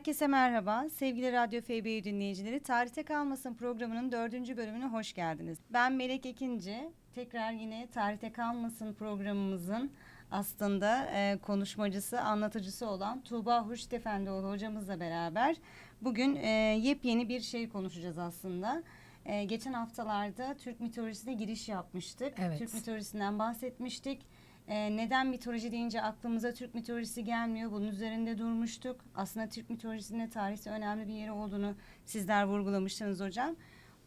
Herkese merhaba. Sevgili Radyo FB'yi dinleyicileri, Tarihte Kalmasın programının dördüncü bölümüne hoş geldiniz. Ben Melek Ekinci. Tekrar yine Tarihte Kalmasın programımızın aslında e, konuşmacısı, anlatıcısı olan Tuğba Hurşit Efendioğlu hocamızla beraber bugün e, yepyeni bir şey konuşacağız aslında. E, geçen haftalarda Türk mitolojisine giriş yapmıştık. Evet. Türk mitolojisinden bahsetmiştik. Ee, neden mitoloji deyince aklımıza Türk mitolojisi gelmiyor? Bunun üzerinde durmuştuk. Aslında Türk mitolojisinde tarihte önemli bir yeri olduğunu sizler vurgulamıştınız hocam.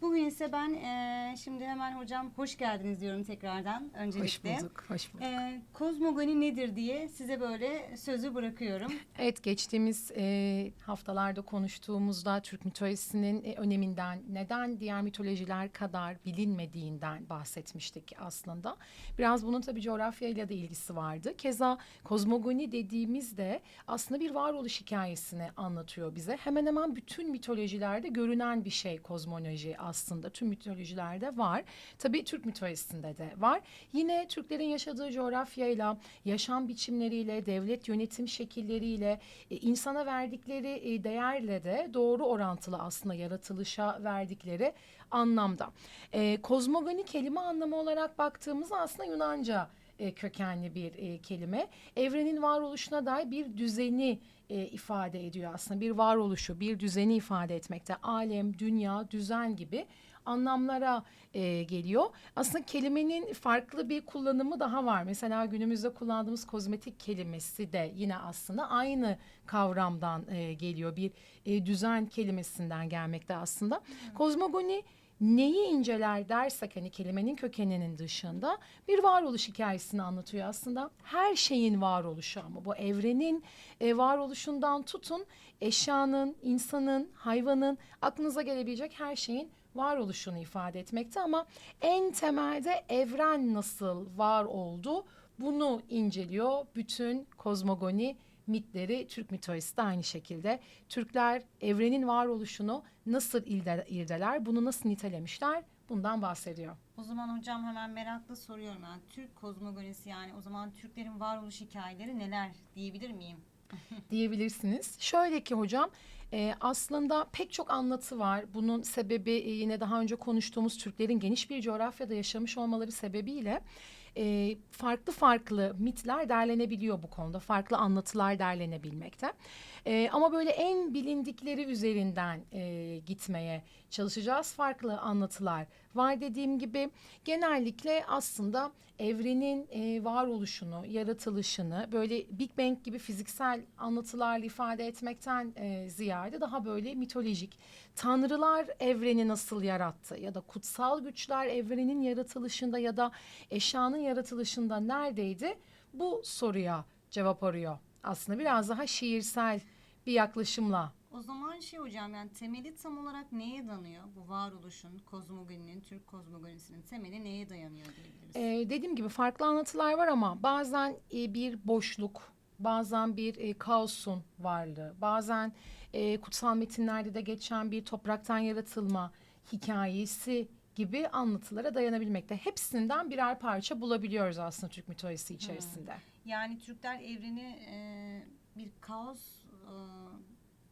Bugün ise ben e, şimdi hemen hocam hoş geldiniz diyorum tekrardan Hoş öncelikle. bulduk, hoş bulduk. E, kozmogoni nedir diye size böyle sözü bırakıyorum. Evet, geçtiğimiz e, haftalarda konuştuğumuzda Türk mitolojisinin e, öneminden, neden diğer mitolojiler kadar bilinmediğinden bahsetmiştik aslında. Biraz bunun tabii coğrafyayla da ilgisi vardı. Keza kozmogoni dediğimizde aslında bir varoluş hikayesini anlatıyor bize. Hemen hemen bütün mitolojilerde görünen bir şey kozmoloji aslında. Tüm mitolojilerde var. Tabii Türk mitolojisinde de var. Yine Türklerin yaşadığı coğrafyayla, yaşam biçimleriyle, devlet yönetim şekilleriyle, e, insana verdikleri e, değerle de doğru orantılı aslında yaratılışa verdikleri anlamda. E, kozmogoni kelime anlamı olarak baktığımızda aslında Yunanca e, kökenli bir kelime. Evrenin varoluşuna dair bir düzeni e, ifade ediyor aslında. Bir varoluşu, bir düzeni ifade etmekte. Alem, dünya, düzen gibi anlamlara e, geliyor. Aslında kelimenin farklı bir kullanımı daha var. Mesela günümüzde kullandığımız kozmetik kelimesi de yine aslında aynı kavramdan e, geliyor. Bir e, düzen kelimesinden gelmekte aslında. Kozmogoni neyi inceler dersek hani kelimenin kökeninin dışında bir varoluş hikayesini anlatıyor aslında. Her şeyin varoluşu ama bu evrenin e, varoluşundan tutun eşyanın, insanın, hayvanın aklınıza gelebilecek her şeyin varoluşunu ifade etmekte ama en temelde evren nasıl var oldu bunu inceliyor bütün kozmogoni mitleri Türk mitolojisi de aynı şekilde. Türkler evrenin varoluşunu nasıl ilde, irdeler, bunu nasıl nitelemişler bundan bahsediyor. O zaman hocam hemen meraklı soruyorum. Yani Türk kozmogonisi yani o zaman Türklerin varoluş hikayeleri neler diyebilir miyim? diyebilirsiniz. Şöyle ki hocam e, aslında pek çok anlatı var. Bunun sebebi e, yine daha önce konuştuğumuz Türklerin geniş bir coğrafyada yaşamış olmaları sebebiyle e, farklı farklı mitler derlenebiliyor bu konuda. Farklı anlatılar derlenebilmekte. E, ama böyle en bilindikleri üzerinden e, gitmeye çalışacağız. Farklı anlatılar var dediğim gibi genellikle aslında evrenin e, varoluşunu, yaratılışını böyle Big Bang gibi fiziksel anlatılarla ifade etmekten e, ziyade daha böyle mitolojik. Tanrılar evreni nasıl yarattı ya da kutsal güçler evrenin yaratılışında ya da eşyanın yaratılışında neredeydi? Bu soruya cevap arıyor. Aslında biraz daha şiirsel bir yaklaşımla O zaman şey hocam yani temeli tam olarak neye dayanıyor? Bu varoluşun, kozmogoninin, Türk kozmogonisinin temeli neye dayanıyor diyebiliriz? Ee, dediğim gibi farklı anlatılar var ama bazen e, bir boşluk, bazen bir e, kaosun varlığı, bazen e, kutsal metinlerde de geçen bir topraktan yaratılma hikayesi gibi anlatılara dayanabilmekte. Hepsinden birer parça bulabiliyoruz aslında Türk mitolojisi içerisinde. Yani Türkler evreni e, bir kaos e,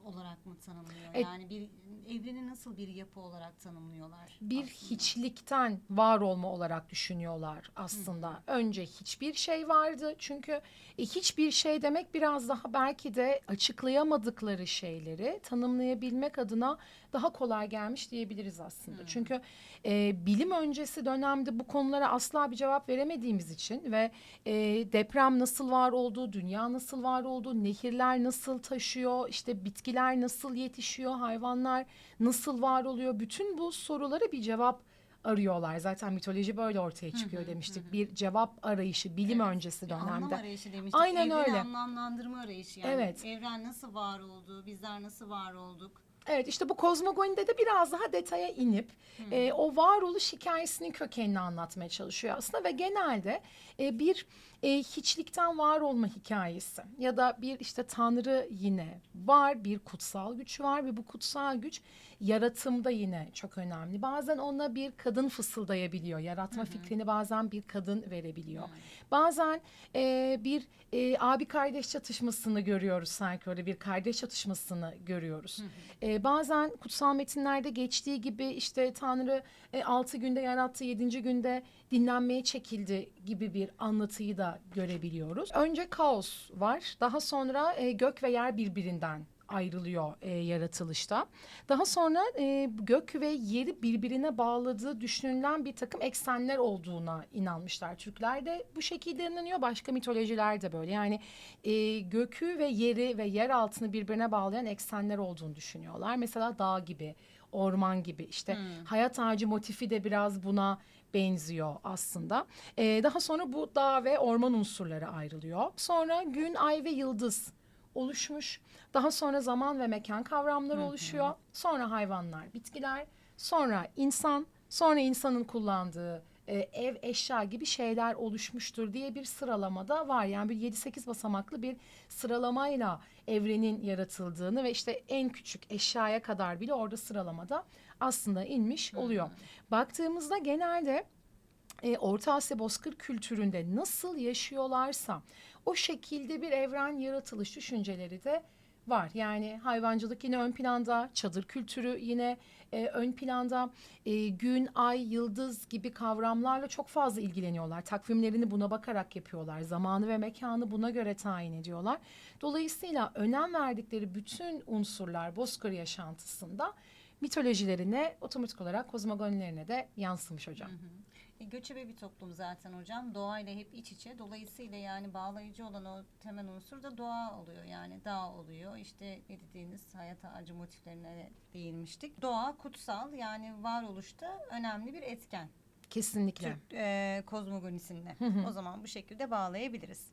olarak mı tanımlıyor? Evet. Yani bir evreni nasıl bir yapı olarak tanımlıyorlar? bir aslında? hiçlikten var olma olarak düşünüyorlar aslında. Önce hiçbir şey vardı çünkü e, hiçbir şey demek biraz daha belki de açıklayamadıkları şeyleri tanımlayabilmek adına daha kolay gelmiş diyebiliriz aslında. Çünkü e, bilim öncesi dönemde bu konulara asla bir cevap veremediğimiz için ve e, deprem nasıl var olduğu, dünya nasıl var olduğu, nehirler nasıl taşıyor, işte bitkiler nasıl yetişiyor, hayvanlar nasıl var oluyor, bütün bu sorulara bir cevap arıyorlar. Zaten mitoloji böyle ortaya çıkıyor demiştik. Bir cevap arayışı bilim Evet, öncesi bir Anlam dönemde. arayışı demiştik. Aynen Evreni öyle. anlamlandırma arayışı yani. Evet. Evren nasıl var oldu, bizler nasıl var olduk? Evet işte bu kozmogonide de biraz daha detaya inip e, o varoluş hikayesinin kökenini anlatmaya çalışıyor aslında ve genelde e, bir e, hiçlikten var olma hikayesi ya da bir işte tanrı yine var bir kutsal güç var ve bu kutsal güç yaratımda yine çok önemli. Bazen ona bir kadın fısıldayabiliyor. Yaratma fikrini bazen bir kadın verebiliyor. Bazen e, bir e, abi kardeş çatışmasını görüyoruz sanki öyle bir kardeş çatışmasını görüyoruz. E, bazen kutsal metinlerde geçtiği gibi işte Tanrı e, altı günde yarattı, yedinci günde dinlenmeye çekildi gibi bir anlatıyı da görebiliyoruz. Önce kaos var, daha sonra e, gök ve yer birbirinden ayrılıyor e, yaratılışta. Daha sonra e, gök ve yeri birbirine bağladığı düşünülen bir takım eksenler olduğuna inanmışlar. Türkler de bu şekilde inanıyor, başka mitolojiler de böyle. Yani e, gökü ve yeri ve yer altını birbirine bağlayan eksenler olduğunu düşünüyorlar. Mesela dağ gibi, orman gibi işte hayat ağacı motifi de biraz buna benziyor aslında. E, daha sonra bu dağ ve orman unsurları ayrılıyor. Sonra gün, ay ve yıldız oluşmuş. Daha sonra zaman ve mekan kavramları oluşuyor. Sonra hayvanlar, bitkiler, sonra insan, sonra insanın kullandığı e, ev, eşya gibi şeyler oluşmuştur diye bir sıralamada var. Yani bir 7-8 basamaklı bir sıralamayla evrenin yaratıldığını ve işte en küçük eşyaya kadar bile orada sıralamada aslında inmiş oluyor. Baktığımızda genelde e, Orta Asya bozkır kültüründe nasıl yaşıyorlarsa o şekilde bir evren yaratılış düşünceleri de var. Yani hayvancılık yine ön planda, çadır kültürü yine e, ön planda, e, gün, ay, yıldız gibi kavramlarla çok fazla ilgileniyorlar. Takvimlerini buna bakarak yapıyorlar. Zamanı ve mekanı buna göre tayin ediyorlar. Dolayısıyla önem verdikleri bütün unsurlar bozkır yaşantısında mitolojilerine otomatik olarak kozmogonilerine de yansımış hocam. E, göçebe bir toplum zaten hocam. Doğayla hep iç içe. Dolayısıyla yani bağlayıcı olan o temel unsur da doğa oluyor. Yani dağ oluyor. İşte ne dediğiniz hayat ağacı motiflerine de değinmiştik. Doğa kutsal yani varoluşta önemli bir etken. Kesinlikle. Türk e, kozmogonisinde. O zaman bu şekilde bağlayabiliriz.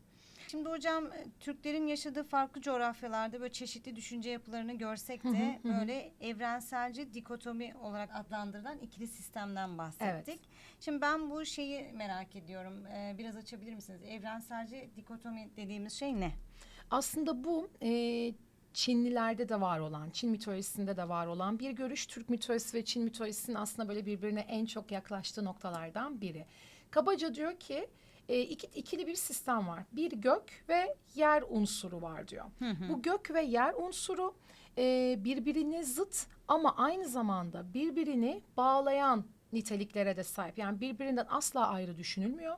Şimdi hocam e, Türklerin yaşadığı farklı coğrafyalarda böyle çeşitli düşünce yapılarını görsek de böyle evrenselci dikotomi olarak adlandırılan ikili sistemden bahsettik. Şimdi ben bu şeyi merak ediyorum. E, biraz açabilir misiniz? Evrenselci dikotomi dediğimiz şey ne? Aslında bu e, Çinlilerde de var olan, Çin mitolojisinde de var olan bir görüş. Türk mitolojisi ve Çin mitolojisinin aslında böyle birbirine en çok yaklaştığı noktalardan biri. Kabaca diyor ki e, iki, ikili bir sistem var. Bir gök ve yer unsuru var diyor. Bu gök ve yer unsuru e, birbirine zıt ama aynı zamanda birbirini bağlayan niteliklere de sahip. Yani birbirinden asla ayrı düşünülmüyor.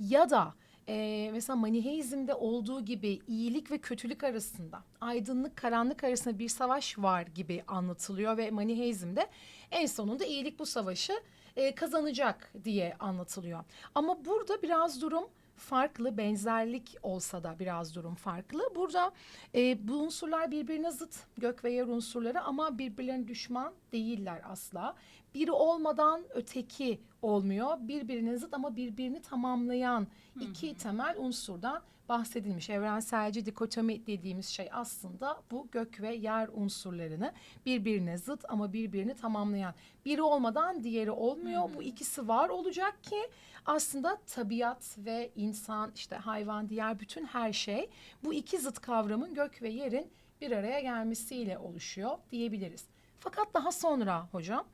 Ya da e, mesela Maniheizm'de olduğu gibi iyilik ve kötülük arasında, aydınlık karanlık arasında bir savaş var gibi anlatılıyor ve Maniheizm'de en sonunda iyilik bu savaşı e, kazanacak diye anlatılıyor. Ama burada biraz durum farklı, benzerlik olsa da biraz durum farklı. Burada e, bu unsurlar birbirine zıt, gök ve yer unsurları ama birbirlerine düşman değiller asla. Biri olmadan öteki olmuyor. Birbirine zıt ama birbirini tamamlayan iki temel unsurdan bahsedilmiş. Evrenselci dikotomi dediğimiz şey aslında bu gök ve yer unsurlarını birbirine zıt ama birbirini tamamlayan. Biri olmadan diğeri olmuyor. Bu ikisi var olacak ki aslında tabiat ve insan işte hayvan diğer bütün her şey bu iki zıt kavramın gök ve yerin bir araya gelmesiyle oluşuyor diyebiliriz. Fakat daha sonra hocam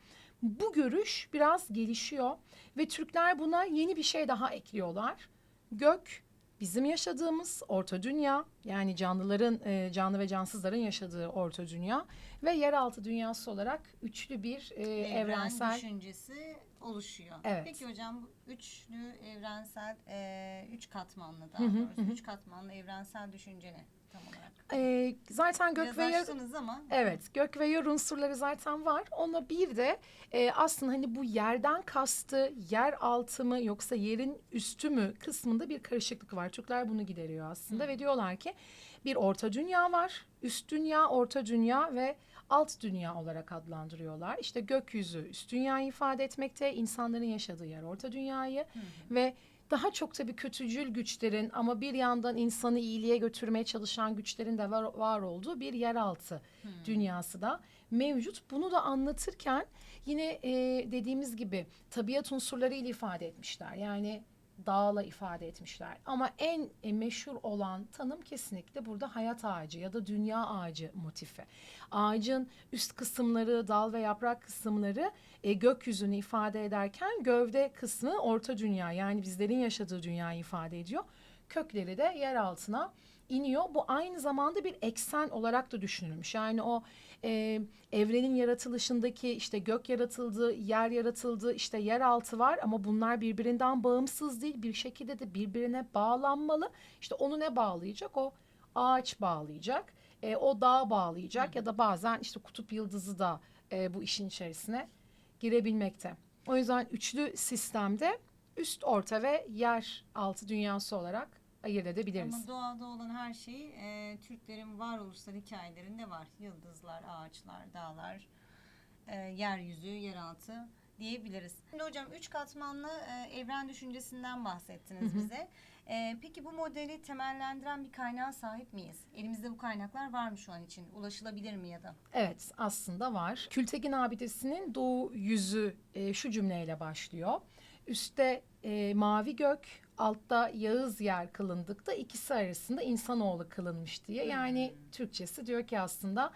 bu görüş biraz gelişiyor ve Türkler buna yeni bir şey daha ekliyorlar. Gök bizim yaşadığımız orta dünya yani canlıların e, canlı ve cansızların yaşadığı orta dünya ve yeraltı dünyası olarak üçlü bir e, Evren evrensel düşüncesi oluşuyor. Evet. Peki hocam bu üçlü evrensel e, üç katmanlı daha doğrusu üç katmanlı evrensel düşünce ne tam olarak? e, zaten gök Biraz ve yer ama Evet, gök ve yer unsurları zaten var. Ona bir de e, aslında hani bu yerden kastı yer altı mı yoksa yerin üstü mü kısmında bir karışıklık var. Türkler bunu gideriyor aslında ve diyorlar ki bir orta dünya var. Üst dünya, orta dünya ve alt dünya olarak adlandırıyorlar. İşte gökyüzü üst dünyayı ifade etmekte, insanların yaşadığı yer orta dünyayı ve daha çok tabii kötücül güçlerin ama bir yandan insanı iyiliğe götürmeye çalışan güçlerin de var, var olduğu bir yeraltı dünyası da mevcut. Bunu da anlatırken yine e, dediğimiz gibi tabiat unsurlarıyla ifade etmişler. Yani dağla ifade etmişler. Ama en e, meşhur olan tanım kesinlikle burada hayat ağacı ya da dünya ağacı motifi. Ağacın üst kısımları, dal ve yaprak kısımları e, gökyüzünü ifade ederken gövde kısmı orta dünya yani bizlerin yaşadığı dünyayı ifade ediyor. Kökleri de yer altına iniyor. Bu aynı zamanda bir eksen olarak da düşünülmüş. Yani o e, evrenin yaratılışındaki işte gök yaratıldı, yer yaratıldı, işte yer altı var ama bunlar birbirinden bağımsız değil. Bir şekilde de birbirine bağlanmalı. İşte onu ne bağlayacak? O ağaç bağlayacak, e, o dağ bağlayacak ya da bazen işte kutup yıldızı da e, bu işin içerisine girebilmekte. O yüzden üçlü sistemde üst, orta ve yer altı dünyası olarak ayırt edebiliriz. Ama doğada olan her şey e, Türklerin varoluşsal hikayelerinde var. Yıldızlar, ağaçlar, dağlar, e, yeryüzü, yeraltı diyebiliriz. Şimdi hocam üç katmanlı e, evren düşüncesinden bahsettiniz bize. E, peki bu modeli temellendiren bir kaynağa sahip miyiz? Elimizde bu kaynaklar var mı şu an için? Ulaşılabilir mi ya da? Evet aslında var. Kültegin abidesinin doğu yüzü e, şu cümleyle başlıyor. Üstte e, mavi gök, altta Yağız yer kılındıkta ikisi arasında insanoğlu kılınmış diye. Yani Türkçesi diyor ki aslında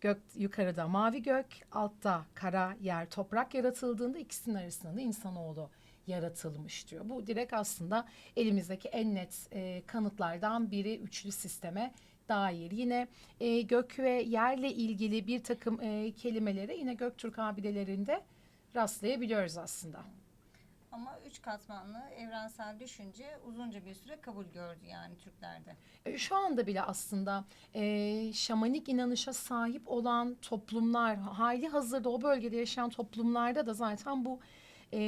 gök yukarıda mavi gök, altta kara yer toprak yaratıldığında ikisinin arasında da insanoğlu yaratılmış diyor. Bu direkt aslında elimizdeki en net e, kanıtlardan biri üçlü sisteme dair. Yine e, gök ve yerle ilgili bir takım e, kelimelere yine Göktürk abidelerinde rastlayabiliyoruz aslında. Ama üç katmanlı evrensel düşünce uzunca bir süre kabul gördü yani Türklerde. E, Şu anda bile aslında e, şamanik inanışa sahip olan toplumlar, hali hazırda o bölgede yaşayan toplumlarda da zaten bu e,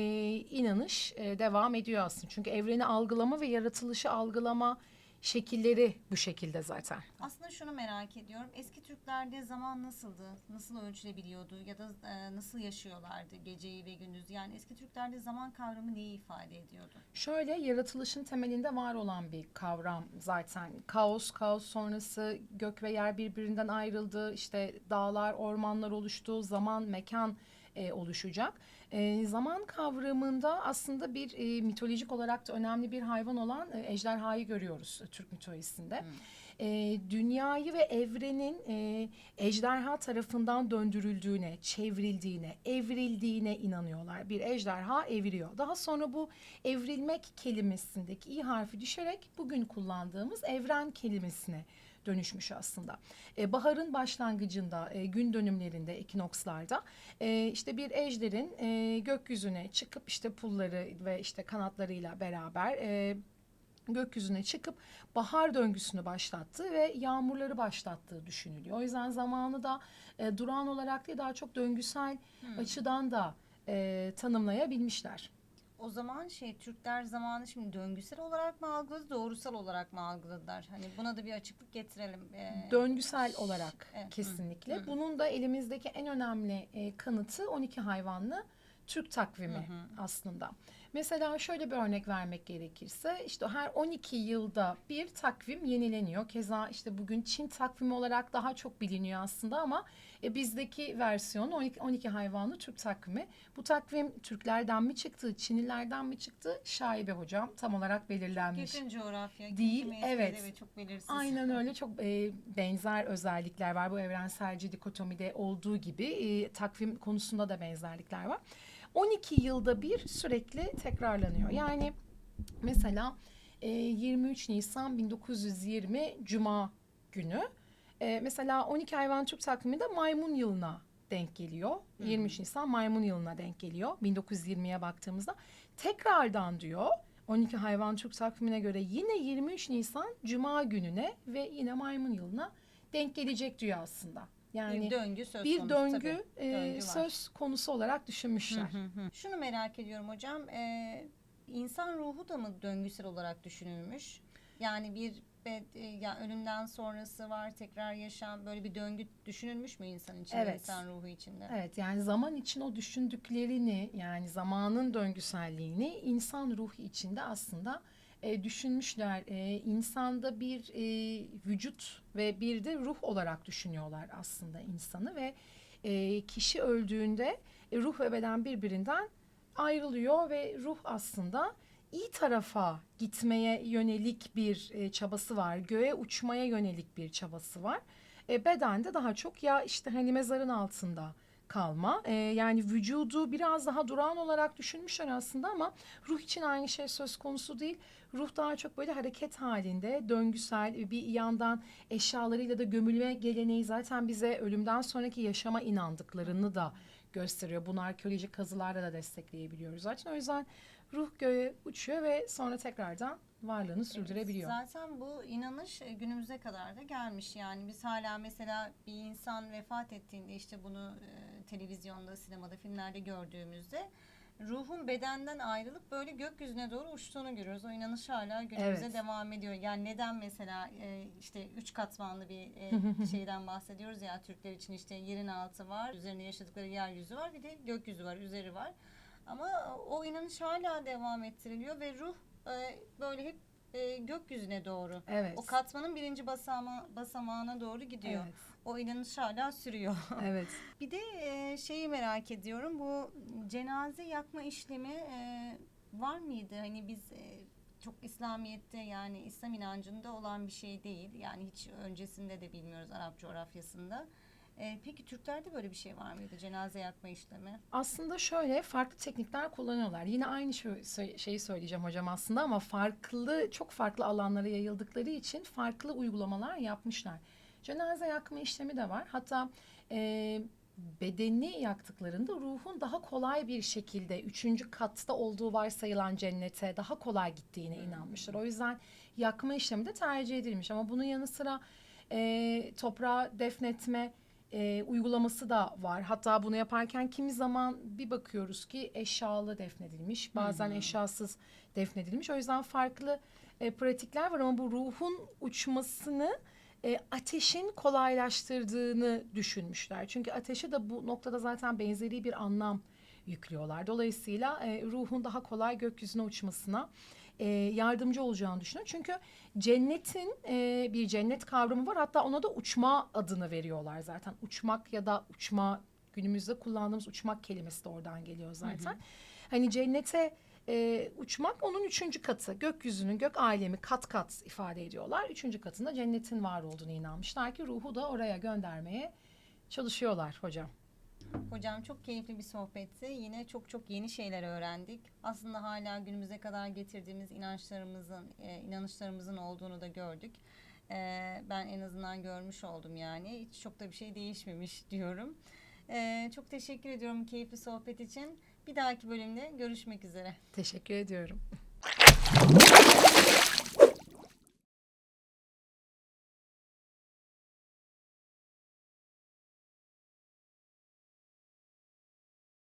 inanış e, devam ediyor aslında. Çünkü evreni algılama ve yaratılışı algılama şekilleri bu şekilde zaten. Aslında şunu merak ediyorum. Eski Türklerde zaman nasıldı? Nasıl ölçülebiliyordu? Ya da e, nasıl yaşıyorlardı geceyi ve gündüz? Yani eski Türklerde zaman kavramı neyi ifade ediyordu? Şöyle yaratılışın temelinde var olan bir kavram zaten. Kaos, kaos sonrası gök ve yer birbirinden ayrıldı. İşte dağlar, ormanlar oluştu. Zaman, mekan e, oluşacak. E, zaman kavramında aslında bir e, mitolojik olarak da önemli bir hayvan olan e, ejderhayı görüyoruz e, Türk mitolojisinde. E, dünyayı ve evrenin e, ejderha tarafından döndürüldüğüne, çevrildiğine, evrildiğine inanıyorlar. Bir ejderha eviriyor. Daha sonra bu evrilmek kelimesindeki i harfi düşerek bugün kullandığımız evren kelimesine dönüşmüş aslında. E, baharın başlangıcında, e, gün dönümlerinde, ekinokslarda e, işte bir ejderin e, gökyüzüne çıkıp işte pulları ve işte kanatlarıyla beraber e, gökyüzüne çıkıp bahar döngüsünü başlattığı ve yağmurları başlattığı düşünülüyor. O yüzden zamanı da e, durağan olarak değil daha çok döngüsel açıdan da e, tanımlayabilmişler. O zaman şey Türkler zamanı şimdi döngüsel olarak mı algıladı, doğrusal olarak mı algıladılar? Hani buna da bir açıklık getirelim. Ee, Döngüsel olarak evet, hı, kesinlikle. hı. Bunun da elimizdeki en önemli e, kanıtı 12 hayvanlı Türk takvimi aslında. Mesela şöyle bir örnek vermek gerekirse işte her 12 yılda bir takvim yenileniyor. Keza işte bugün Çin takvimi olarak daha çok biliniyor aslında ama e, bizdeki versiyon 12, 12 hayvanlı Türk takvimi. Bu takvim Türklerden mi çıktı, Çinlilerden mi çıktı? Şaibe hocam tam olarak belirlenmiş. Yakın coğrafya. Değil, evet. ve çok belirsiz. Aynen öyle çok e, benzer özellikler var. Bu evrenselci dikotomide olduğu gibi e, takvim konusunda da benzerlikler var. 12 yılda bir sürekli tekrarlanıyor. Yani mesela e, 23 Nisan 1920 Cuma günü e, mesela 12 hayvan Türk takviminde maymun yılına denk geliyor. 23 Nisan maymun yılına denk geliyor. 1920'ye baktığımızda tekrardan diyor 12 hayvan Türk takvimine göre yine 23 Nisan Cuma gününe ve yine maymun yılına denk gelecek diyor aslında. Yani bir döngü söz bir konusu döngü, tabii. e, Döngü söz konusu olarak düşünmüşler. Şunu merak ediyorum hocam. Ee, insan ruhu da mı döngüsel olarak düşünülmüş? Yani bir bed, e, ya ölümden sonrası var tekrar yaşam böyle bir döngü düşünülmüş mü insan içinde, Evet. insan ruhu içinde? Evet yani zaman için o düşündüklerini yani zamanın döngüselliğini insan ruhu içinde aslında e, düşünmüşler. E, insanda bir e, vücut ve bir de ruh olarak düşünüyorlar aslında insanı ve e, kişi öldüğünde e, ruh ve beden birbirinden ayrılıyor ve ruh aslında iyi tarafa gitmeye yönelik bir e, çabası var. Göğe uçmaya yönelik bir çabası var. E, bedende daha çok ya işte hani mezarın altında kalma. E, yani vücudu biraz daha durağan olarak düşünmüşler aslında ama ruh için aynı şey söz konusu değil. Ruh daha çok böyle hareket halinde, döngüsel bir yandan eşyalarıyla da gömülme geleneği zaten bize ölümden sonraki yaşama inandıklarını da gösteriyor. Bunu arkeolojik kazılarla da destekleyebiliyoruz. Zaten o yüzden ruh göğe uçuyor ve sonra tekrardan varlığını sürdürebiliyor. Zaten bu inanış e, günümüze kadar da gelmiş. Yani biz hala mesela bir insan vefat ettiğinde işte bunu e, televizyonda, sinemada, filmlerde gördüğümüzde ruhun bedenden ayrılıp böyle gökyüzüne doğru uçtuğunu görüyoruz. O inanış hala günümüze Evet. devam ediyor. Yani neden mesela e, işte üç katmanlı bir e, şeyden bahsediyoruz ya Türkler için işte yerin altı var, üzerinde yaşadıkları yeryüzü var, bir de gökyüzü var, üzeri var. Ama o inanış hala devam ettiriliyor ve ruh e, böyle hep e, gökyüzüne doğru. Evet. O katmanın birinci basama, basamağına doğru gidiyor. Evet. O inanış hala sürüyor. Evet. bir de e, şeyi merak ediyorum. Bu cenaze yakma işlemi e, var mıydı? Hani biz e, çok İslamiyet'te yani İslam inancında olan bir şey değil. Yani hiç öncesinde de bilmiyoruz Arap coğrafyasında. E, peki Türklerde böyle bir şey var mıydı? Cenaze yakma işlemi? Aslında şöyle farklı teknikler kullanıyorlar. Yine aynı şey- şeyi söyleyeceğim hocam aslında ama farklı çok farklı alanlara yayıldıkları için farklı uygulamalar yapmışlar. Cenaze yakma işlemi de var. Hatta e, bedeni yaktıklarında ruhun daha kolay bir şekilde üçüncü katta olduğu varsayılan cennete daha kolay gittiğine inanmışlar. O yüzden yakma işlemi de tercih edilmiş. Ama bunun yanı sıra e, toprağa defnetme e, uygulaması da var. Hatta bunu yaparken kimi zaman bir bakıyoruz ki eşyalı defnedilmiş, bazen eşyasız defnedilmiş. O yüzden farklı e, pratikler var ama bu ruhun uçmasını e, ateşin kolaylaştırdığını düşünmüşler. Çünkü ateşe de bu noktada zaten benzeri bir anlam yüklüyorlar. Dolayısıyla e, ruhun daha kolay gökyüzüne uçmasına e, yardımcı olacağını düşünüyor. Çünkü cennetin e, bir cennet kavramı var. Hatta ona da uçma adını veriyorlar zaten. Uçmak ya da uçma günümüzde kullandığımız uçmak kelimesi de oradan geliyor zaten. Hani cennete e, uçmak onun üçüncü katı. Gökyüzünün, gök alemi kat kat ifade ediyorlar. Üçüncü katında cennetin var olduğunu inanmışlar ki ruhu da oraya göndermeye çalışıyorlar hocam. Hocam çok keyifli bir sohbetti. Yine çok çok yeni şeyler öğrendik. Aslında hala günümüze kadar getirdiğimiz inançlarımızın, e, inanışlarımızın olduğunu da gördük. E, ben en azından görmüş oldum yani. Hiç çok da bir şey değişmemiş diyorum. E, çok teşekkür ediyorum keyifli sohbet için. Bir dahaki bölümde görüşmek üzere. Teşekkür ediyorum.